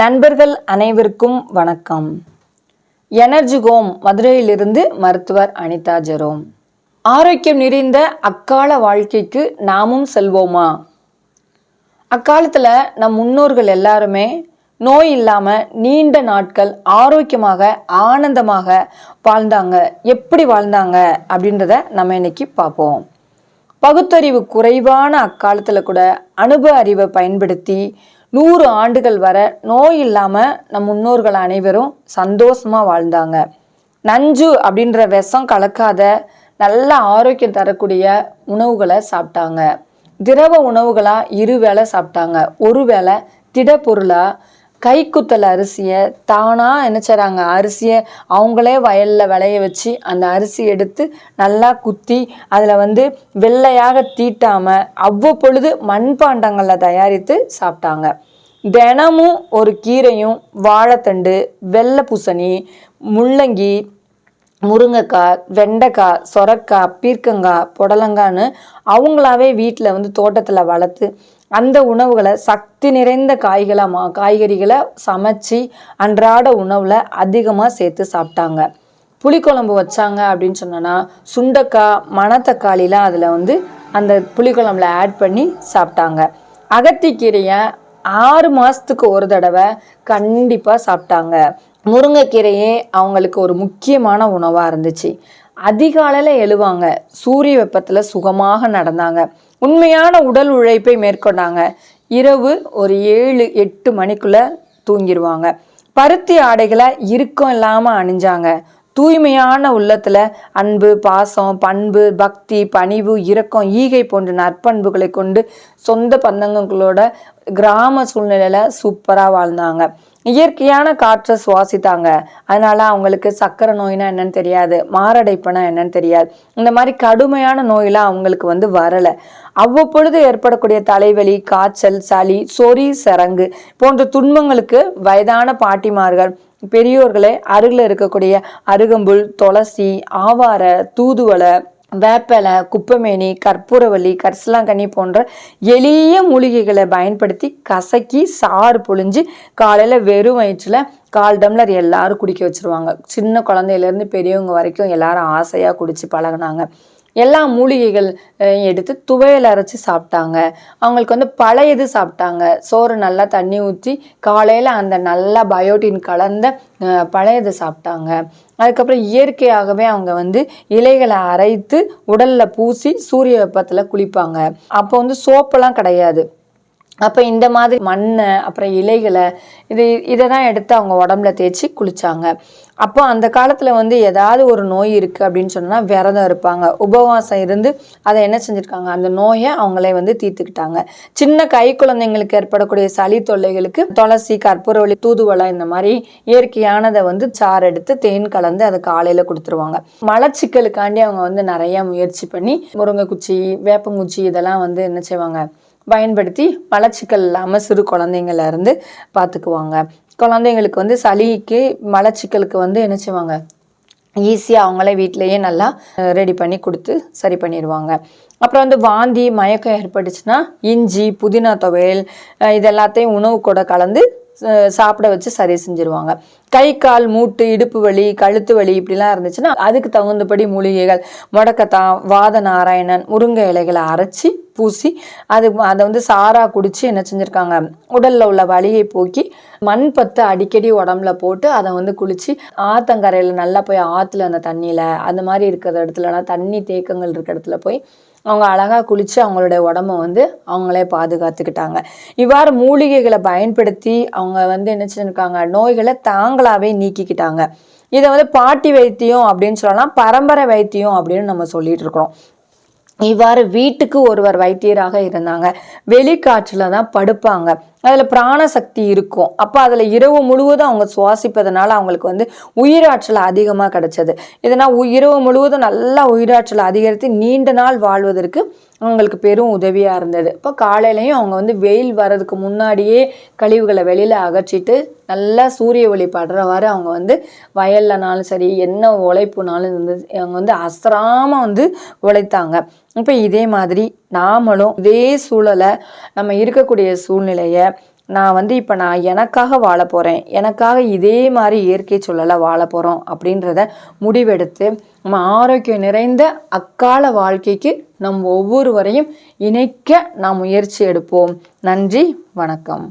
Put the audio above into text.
நண்பர்கள் அனைவருக்கும் வணக்கம். எனர்ஜி கோம் மதுரையிலிருந்து மருத்துவர் அனிதா ஜெரோம். ஆரோக்கியம் நிறைந்த அக்கால வாழ்க்கைக்கு நாமும் செல்வோமா? அக்காலத்தில் நம் முன்னோர்கள் எல்லாருமே நோய் இல்லாமல் நீண்ட நாட்கள் ஆரோக்கியமாக ஆனந்தமாக வாழ்ந்தாங்க. எப்படி வாழ்ந்தாங்க அப்படின்றத நம்ம இன்னைக்கு பார்ப்போம். பகுத்தறிவு குறைவான அக்காலத்தில் கூட அனுபவ அறிவை பயன்படுத்தி நூறு ஆண்டுகள் வர நோய் இல்லாமல் நம் முன்னோர்கள் அனைவரும் சந்தோஷமாக வாழ்ந்தாங்க. நஞ்சு அப்படின்ற விஷம் கலக்காத நல்ல ஆரோக்கியம் தரக்கூடிய உணவுகளை சாப்பிட்டாங்க. திரவ உணவுகளாக இரு வேளை சாப்பிட்டாங்க. ஒரு வேளை திடப்பொருளாக கைக்குத்தல் அரிசியை தானாக என்ன செய்கிறாங்க அரிசியை அவங்களே வயலில் விளைய வச்சு அந்த அரிசி எடுத்து நல்லா குத்தி அதில் வந்து வெள்ளையாக தீட்டாமல் அவ்வப்பொழுது மண்பாண்டங்களில் தயாரித்து சாப்பிட்டாங்க. தினமும் ஒரு கீரையும் வாழைத்தண்டு வெள்ளை பூசணி முள்ளங்கி முருங்கைக்காய் வெண்டைக்காய் சொரக்காய் பீர்க்கங்காய் புடலங்கான்னு அவங்களாவே வீட்டில் வந்து தோட்டத்தில் வளர்த்து அந்த உணவுகளை சக்தி நிறைந்த காய்களாக மா காய்கறிகளை சமைச்சு அன்றாட உணவில் அதிகமாக சேர்த்து சாப்பிட்டாங்க. புளிக்குழம்பு வச்சாங்க அப்படின்னு சொன்னோன்னா சுண்டைக்காய் மணத்தக்காளிலாம் அதில் வந்து அந்த புளிக்குழம்புல ஆட் பண்ணி சாப்பிட்டாங்க. அகத்திக்கீரையை ஆறு மாதத்துக்கு ஒரு தடவை கண்டிப்பாக சாப்பிட்டாங்க. முருங்கைக்கீரையே அவங்களுக்கு ஒரு முக்கியமான உணவாக இருந்துச்சு. அதிகாலையில் எழுவாங்க. சூரிய வெப்பத்தில் சுகமாக நடந்தாங்க. உண்மையான உடல் உழைப்பை மேற்கொண்டாங்க. இரவு ஒரு ஏழு எட்டு மணிக்குள்ளே தூங்கிடுவாங்க. பருத்தி ஆடைகளை இறுக்கம் இல்லாமல் அணிஞ்சாங்க. தூய்மையான உள்ளத்துல அன்பு பாசம் பண்பு பக்தி பணிவு இரக்கம் ஈகை போன்ற நற்பண்புகளை கொண்டு சொந்த பந்தங்களோட கிராம சூழ்நிலையில சூப்பரா வாழ்ந்தாங்க. இயற்கையான காற்றை சுவாசித்தாங்க. அதனால அவங்களுக்கு சக்கரை நோய்னா என்னன்னு தெரியாது மாரடைப்புனா என்னன்னு தெரியாது. இந்த மாதிரி கடுமையான நோயெல்லாம் அவங்களுக்கு வந்து வரலை. அவ்வப்பொழுது ஏற்படக்கூடிய தலைவலி காய்ச்சல் சளி சொறி சரங்கு போன்ற துன்பங்களுக்கு வயதான பாட்டிமார்கள் பெரியோர்களே அருகில் இருக்கக்கூடிய அருகம்புல் துளசி ஆவாரை தூதுவளை வேப்பலை குப்பமேனி கற்பூரவள்ளி கரிசலாங்கண்ணி போன்ற எளிய மூலிகைகளை பயன்படுத்தி கசக்கி சாறு பொழிஞ்சு காலையில் வெறும் வயிற்றில் கால் டம்ளர் எல்லாரும் குடிக்க வச்சுருவாங்க. சின்ன குழந்தையிலேருந்து பெரியவங்க வரைக்கும் எல்லாரும் ஆசையாக குடித்து பழகுனாங்க. எல்லா மூலிகைகள் எடுத்து துவையல் அரைச்சி சாப்பிட்டாங்க. அவங்களுக்கு வந்து பழையது சாப்பிட்டாங்க. சோறு நல்லா தண்ணி ஊற்றி காலையில் அந்த நல்லா பயோட்டின் கலந்த பழையது சாப்பிட்டாங்க. அதுக்கப்புறம் இயற்கையாகவே அவங்க வந்து இலைகளை அரைத்து உடலில் பூசி சூரிய வெப்பத்தில் குளிப்பாங்க. அப்போ வந்து சோப்பெல்லாம் கிடையாது. அப்போ இந்த மாதிரி மண்ணை அப்புறம் இலைகளை இது இதை தான் எடுத்து அவங்க உடம்புல தேய்ச்சி குளிச்சாங்க. அப்போ அந்த காலத்தில் வந்து ஏதாவது ஒரு நோய் இருக்குது அப்படின்னு சொன்னால் விரதம் இருப்பாங்க. உபவாசம் இருந்து அதை என்ன செஞ்சுருக்காங்க? அந்த நோயை அவங்களே வந்து தீர்த்துக்கிட்டாங்க. சின்ன கை குழந்தைங்களுக்கு ஏற்படக்கூடிய சளி தொல்லைகளுக்கு துளசி கற்பூரவழி தூதுவளை இந்த மாதிரி இயற்கையானதை வந்து சாறு எடுத்து தேன் கலந்து அதை காலையில் கொடுத்துருவாங்க. மலச்சிக்கலுக்காண்டி அவங்க வந்து நிறைய முயற்சி பண்ணி முருங்கைக்குச்சி வேப்பங்குச்சி இதெல்லாம் வந்து என்ன செய்வாங்க? பயன்படுத்தி மலச்சிக்கல் இல்லாமல் சிறு குழந்தைங்கள இருந்து பார்த்துக்குவாங்க குழந்தைங்களுக்கு வந்து சளிக்கு மலச்சிக்கலுக்கு வந்து என்ன செய்வாங்க? ஈஸியாக அவங்களே வீட்டிலையே நல்லா ரெடி பண்ணி கொடுத்து சரி பண்ணிடுவாங்க அப்புறம் வந்து வாந்தி மயக்கம் ஏற்பட்டுச்சுன்னா இஞ்சி புதினா துவையல் இது எல்லாத்தையும் உணவு கூட கலந்து சாப்பிட வச்சு சரி செஞ்சுருவாங்க. கை கால் மூட்டு இடுப்பு வலி கழுத்து வலி இப்படிலாம் இருந்துச்சுன்னா அதுக்கு தகுந்தபடி மூலிகைகள் முடக்கத்தான் வாத நாராயணன் முருங்கை இலைகளை அரைச்சி பூசி அது அதை வந்து சாரா குடித்து என்ன செஞ்சுருக்காங்க? உடலில் உள்ள வலியை போக்கி மண் பத்து அடிக்கடி உடம்புல போட்டு அதை வந்து குளித்து ஆத்தங்கரையில் நல்லா போய் ஆற்றுல அந்த தண்ணியில் அந்த மாதிரி இருக்கிற இடத்துலலாம் தண்ணி தேக்கங்கள் இருக்கிற இடத்துல போய் அவங்க அழகா குளித்து அவங்களுடைய உடம்ப வந்து அவங்களே பாதுகாத்துக்கிட்டாங்க. இவ்வாறு மூலிகைகளை பயன்படுத்தி அவங்க வந்து என்ன செஞ்சிருக்காங்க? நோய்களை தாங்களாகவே நீக்கிக்கிட்டாங்க. இதை வந்து பாட்டி வைத்தியம் அப்படின்னு சொல்லலாம் பரம்பரை வைத்தியம் அப்படின்னு நம்ம சொல்லிட்டு இருக்கிறோம். இவ்வாறு வீட்டுக்கு ஒருவர் வைத்தியராக இருந்தாங்க. வெளிக்காற்றில் தான் படுப்பாங்க. அதில் பிராணசக்தி இருக்கும். அப்போ அதில் இரவு முழுவதும் அவங்க சுவாசிப்பதனால அவங்களுக்கு வந்து உயிராற்றல் அதிகமாக கிடைச்சது. இதனால் இரவு முழுவதும் நல்லா உயிராற்றல் அதிகரித்து நீண்ட நாள் வாழ்வதற்கு அவங்களுக்கு பெரும் உதவியாக இருந்தது. இப்போ காலையிலையும் அவங்க வந்து வெயில் வர்றதுக்கு முன்னாடியே கழிவுகளை வெளியில் அகற்றிட்டு நல்லா சூரிய ஒளி படுறவாறு அவங்க வந்து வயல்லனாலும் சரி என்ன உழைப்புனாலும் வந்து அவங்க வந்து அசராமல் வந்து உழைத்தாங்க. இப்போ இதே மாதிரி நாமளும் இதே சூழலை நம்ம இருக்கக்கூடிய சூழ்நிலையை நான் வந்து இப்போ நான் எனக்காக வாழ போகிறேன் எனக்காக இதே மாதிரி இயற்கை சூழலை வாழ போகிறோம் அப்படின்றத முடிவெடுத்து நம்ம ஆரோக்கியம் நிறைந்த அக்கால வாழ்க்கைக்கு நம் ஒவ்வொருவரையும் இணைக்க நாம் முயற்சி எடுப்போம். நன்றி வணக்கம்.